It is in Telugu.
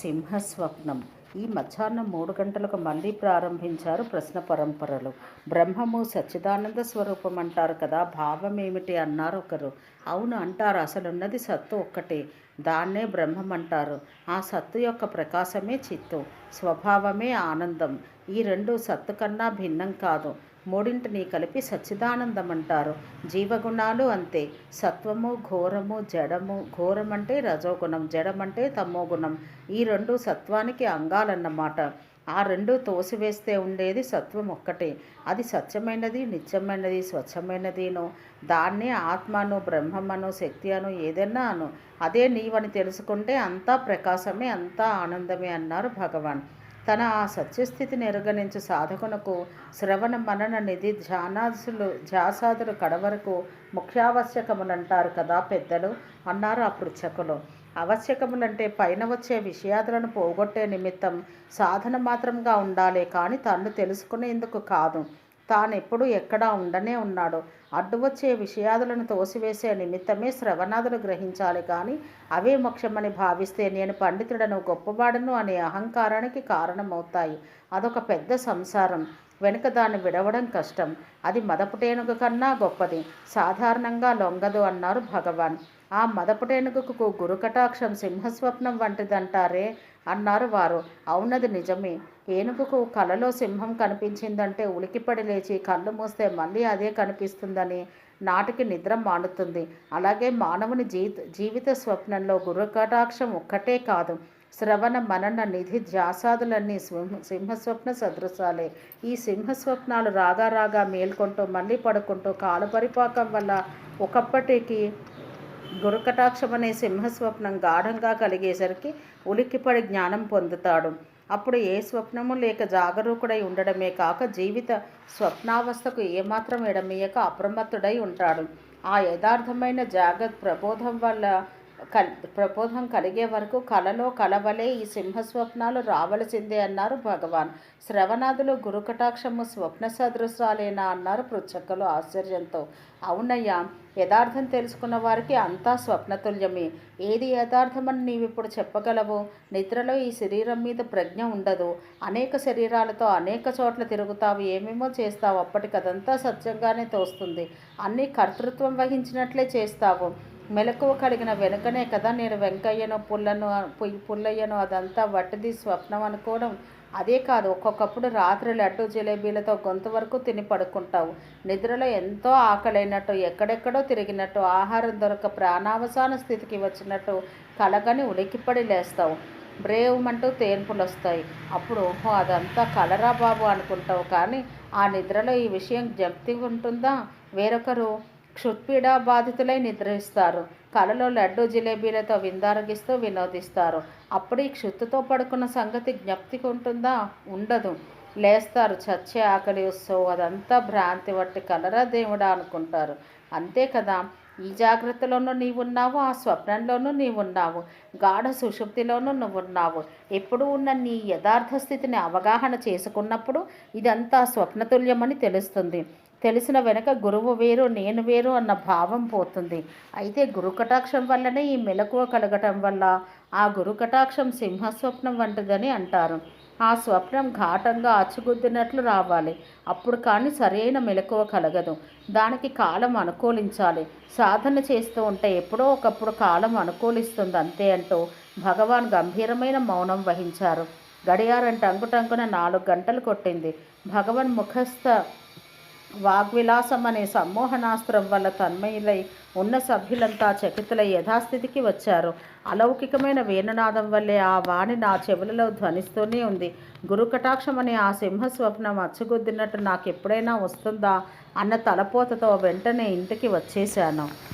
సింహస్వప్నం. ఈ మధ్యాహ్నం మూడు గంటలకు మళ్ళీ ప్రారంభించారు ప్రశ్న పరంపరలు. బ్రహ్మము సచ్చిదానంద స్వరూపం అంటారు కదా భావం ఏమిటి అన్నారు ఒకరు. అవును అంటారు అసలున్నది సత్తు ఒక్కటే. దాన్నే బ్రహ్మం అంటారు ఆ సత్తు యొక్క ప్రకాశమే చిత్తు స్వభావమే ఆనందం. ఈ రెండు సత్తు కన్నా భిన్నం కాదు. మూడింటిని కలిపి సచ్చిదానందం అంటారు జీవగుణాలు అంతే. సత్వము ఘోరము జడము ఘోరం అంటే రజోగుణం జడమంటే తమోగుణం. ఈ రెండు సత్వానికి అంగాలన్నమాట. ఆ రెండు తోసివేస్తే ఉండేది సత్వం ఒక్కటే. అది సత్యమైనది నిత్యమైనది స్వచ్ఛమైనదిను దాన్నే ఆత్మను బ్రహ్మమను శక్తి అను ఏదైనా అను. అదే నీవని తెలుసుకుంటే అంతా ప్రకాశమే అంతా ఆనందమే అన్నారు భగవాన్. తన ఆ సత్యస్థితిని ఎరగనించు సాధకునకు శ్రవణ మనన నిధి ధ్యానాసులు ధ్యాసాదులు కడవరకు ముఖ్యావశ్యకములంటారు కదా పెద్దలు అన్నారు అప్పుడు చెకులు ఆవశ్యకములంటే పైన వచ్చే విషయాదులను పోగొట్టే నిమిత్తం సాధన మాత్రంగా ఉండాలి కానీ తన్ను తెలుసుకునేందుకు కాదు. తానెప్పుడు ఎక్కడా ఉండనే ఉన్నాడు. అడ్డు వచ్చే విషయాదులను తోసివేసే నిమిత్తమే శ్రవణాదులు గ్రహించాలి కానీ అవే మోక్షమని భావిస్తే నేను పండితుడను గొప్పవాడను అనే అహంకారానికి కారణమవుతాయి. అదొక పెద్ద సంసారం. వెనుక దాన్ని విడవడం కష్టం. అది మదపుటేనుగు కన్నా గొప్పది. సాధారణంగా లొంగదు అన్నారు భగవాన్. ఆ మదపుటేనుగుకు గురుకటాక్షం సింహస్వప్నం వంటిదంటారే? అన్నారు వారు. అవునది నిజమే. ఏనుగుకు కలలో సింహం కనిపించిందంటే ఉలికిపడి లేచి కళ్ళు మూస్తే మళ్ళీ అదే కనిపిస్తుందని నాటికి నిద్ర మానుతుంది. అలాగే మానవుని జీత జీవిత స్వప్నంలో గురుకటాక్షం ఒక్కటే కాదు. శ్రవణ మనన నిధి ధ్యాసాదులన్నీ సింహ సింహస్వప్న సదృశాలే. ఈ సింహస్వప్నాలు రాగా రాగా మేల్కొంటూ మళ్ళీ పడుకుంటూ కాలు పరిపాకం వల్ల ఒకప్పటికి గురుకటాక్షం అనే సింహస్వప్నం గాఢంగా కలిగేసరికి ఉలిక్కిపడి జ్ఞానం పొందుతాడు. అప్పుడు ఏ స్వప్నము లేక జాగరూకుడై ఉండడమే కాక జీవిత స్వప్నావస్థకు ఏమాత్రం ఎడమీయక అప్రమత్తుడై ఉంటాడు. ఆ యథార్థమైన జాగ్రత్త ప్రబోధం వల్ల ప్రబోధం కలిగే వరకు కలలో కలవలే ఈ సింహస్వప్నాలు రావలసిందే అన్నారు భగవాన్. శ్రవణాదులు గురుకటాక్షము స్వప్న సదృశాలేనా అన్నారు పృచ్చక్కలు ఆశ్చర్యంతో. అవునయ్యా యథార్థం తెలుసుకున్న వారికి అంతా స్వప్నతుల్యమే. ఏది యథార్థమని నీవిప్పుడు చెప్పగలవు? నిద్రలో ఈ శరీరం మీద ప్రజ్ఞ ఉండదు. అనేక శరీరాలతో అనేక చోట్ల తిరుగుతావు. ఏమేమో చేస్తావు? అప్పటికదంతా సత్యంగానే తోస్తుంది. అన్నీ కర్తృత్వం వహించినట్లే చేస్తావు. మెలకువ కలిగిన వెనుకనే కదా నేను వెంకయ్యను పుల్లను పుల్లయ్యను అదంతా వట్టిది స్వప్నం అనుకోవడం. అదే కాదు ఒక్కొక్కప్పుడు రాత్రి లడ్డు జిలేబీలతో గొంతు వరకు తిని పడుకుంటావు. నిద్రలో ఎంతో ఆకలైనట్టు ఎక్కడెక్కడో తిరిగినట్టు ఆహారం దొరక ప్రాణావసాన స్థితికి వచ్చినట్టు కలగని ఉలికిపడి లేస్తావు. బ్రేవమంటూ తేన్పులు వస్తాయి అప్పుడు ఓహో అదంతా కలరా బాబు అనుకుంటావు కానీ ఆ నిద్రలో ఈ విషయం జప్తి ఉంటుందా? వేరొకరు క్షుత్పీడా బాధితులై నిద్రిస్తారు. కలలో లడ్డు జిలేబీలతో విందారగిస్తూ వినోదిస్తారు. అప్పుడు ఈ క్షుత్తుతో పడుకున్న సంగతి జ్ఞప్తికి ఉంటుందా ఉండదు. లేస్తారు. చచ్చే ఆకలి వస్తూ అదంతా భ్రాంతి వట్టి కలరా దేవుడా అనుకుంటారు. అంతే కదా? ఈ జాగ్రత్తలోనూ నీవున్నావు. ఆ స్వప్నంలోనూ నీవున్నావు. గాఢ సుషుప్తిలోనూ నువ్వున్నావు. ఎప్పుడు ఉన్న నీ యథార్థ స్థితిని అవగాహన చేసుకున్నప్పుడు ఇదంతా స్వప్నతుల్యమని తెలుస్తుంది. తెలిసిన వెనక గురువు వేరు నేను వేరు అన్న భావం పోతుంది. అయితే గురుకటాక్షం వల్లనే ఈ మెలకువ కలగటం వల్ల ఆ గురుకటాక్షం సింహస్వప్నం వంటిదని అంటారు. ఆ స్వప్నం ఘాటంగా అచ్చుగుద్దినట్లు రావాలి. అప్పుడు కానీ సరైన మెలకువ కలగదు. దానికి కాలం అనుకూలించాలి. సాధన చేస్తూ ఉంటే ఎప్పుడో ఒకప్పుడు కాలం అనుకూలిస్తుంది అంతే అంటూ భగవాన్ గంభీరమైన మౌనం వహించారు. గడియారం టంకుటంకున నాలుగు గంటలు కొట్టింది. భగవాన్ ముఖస్థ వాగ్విలాసం అనే సమ్మోహనాస్త్రం వల్ల తన్మయులై ఉన్న సభ్యులంతా చకితులై యథాస్థితికి వచ్చారు. అలౌకికమైన వేణునాదం వల్లే ఆ వాణి నా చెవులలో ధ్వనిస్తూనే ఉంది. గురుకటాక్షం అనే ఆ సింహస్వప్నం అచ్చగొద్దినట్టు నాకు ఎప్పుడైనా వస్తుందా? అన్న తలపోతతో వెంటనే ఇంటికి వచ్చేశాను.